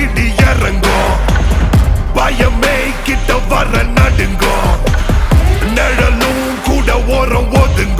இடி இறங்கும் பயமே கிட்ட வர நடுங்கும் நிழலும் கூட ஓரம் ஒதுங்கும்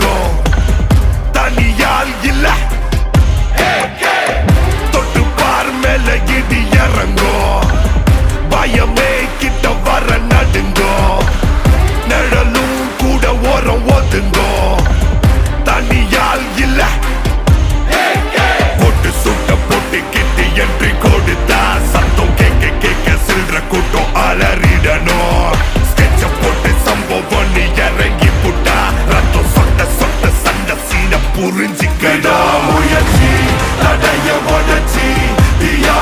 புரிஞ்சிக்கடா முயற்சி தடைய உடச்சி தியா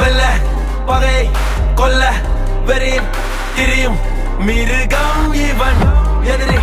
வெல்ல பகை கொல்ல வெறியின் திரியும் மிருகம் இவன். எதிரி